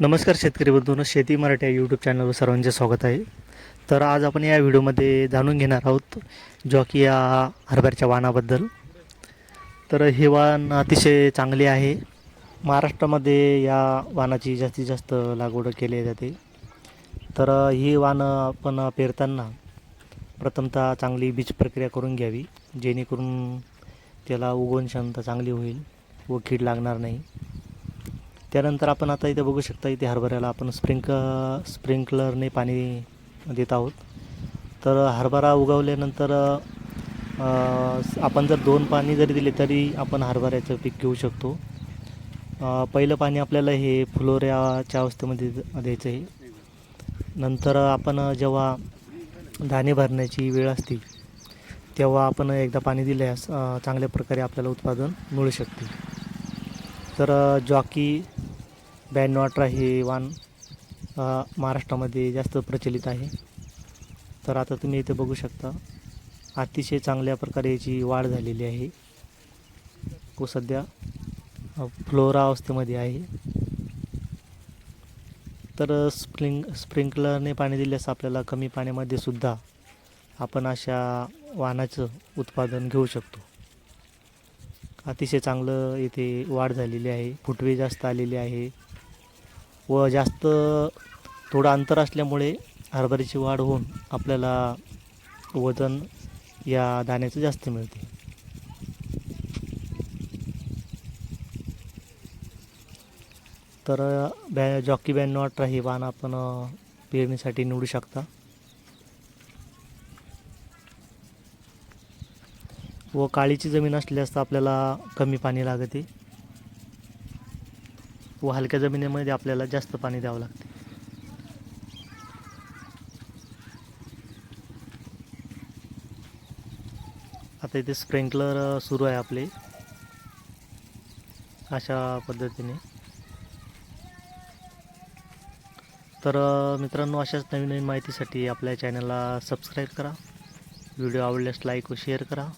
नमस्कार शेतकरी बंधूंनो शेती मराठी या यूट्यूब चॅनलवर सर्वांचे स्वागत आहे. तर आज आपण या व्हिडिओमध्ये जाणून घेणार आहोत जॉकी या हरभऱ्याच्या वाणाबद्दल. तर हे वाण अतिशय चांगले आहे. महाराष्ट्रामध्ये या वाणाची जास्तीत जास्त लागवड केली जाते. तर ही वाणं आपण पेरताना प्रथमतः चांगली बीज प्रक्रिया करून घ्यावी जेणेकरून त्याला उगवण क्षमता चांगली होईल व कीड लागणार नाही. त्यानंतर आपण आता इथे बघू शकता इथे हरभऱ्याला आपण स्प्रिंक स्प्रिंकलरने पाणी देत आहोत. तर हरभरा उगवल्यानंतर आपण जर दोन पाणी जरी दिले तरी आपण हरभऱ्याचं पीक घेऊ शकतो. पहिलं पाणी आपल्याला हे फुलोऱ्याच्या अवस्थेमध्ये द- द्यायचं आहे. नंतर आपण जेव्हा दाणे भरण्याची वेळ असते तेव्हा आपण एकदा पाणी दिल्यास चांगल्या प्रकारे आपल्याला उत्पादन मिळू शकते. तर जॉकी ब्याण्णव अठरा हे वाण महाराष्ट्रामध्ये जास्त प्रचलित आहे. तर आता तुम्ही इथे बघू शकता अतिशय चांगल्या प्रकारे याची वाढ झालेली आहे. व सध्या फ्लोरा अवस्थेमध्ये आहे. तर स्प्रिंग स्प्रिंकलरने पाणी दिल्यास आपल्याला कमी पाण्यामध्ये सुद्धा आपण अशा वाहनाचं उत्पादन घेऊ शकतो. अतिशय चांगलं इथे वाढ झालेली आहे. फुटवे जास्त आलेले आहे. व जास्त थोडं अंतर असल्यामुळे हरभऱ्याची वाढ होऊन आपल्याला वजन या दाण्याचं जास्त मिळते. तर बॅ जॉकी ब्याण्णव अठरा हे वाण आपण पेरणीसाठी निवडू शकता. व काळीची जमीन असल्यास तर आपल्याला कमी पाणी लागते. व हलक्या जमिनीमध्ये आपल्याला जास्त पाणी द्यावं लागते. आता इथे स्प्रिंकलर सुरू आहे आपले. अशा पद्धतीने. तर मित्रांनो अशाच नवीन नवीन माहितीसाठी आपल्या चॅनलला सबस्क्राईब करा. व्हिडिओ आवडल्यास लाईक व शेअर करा.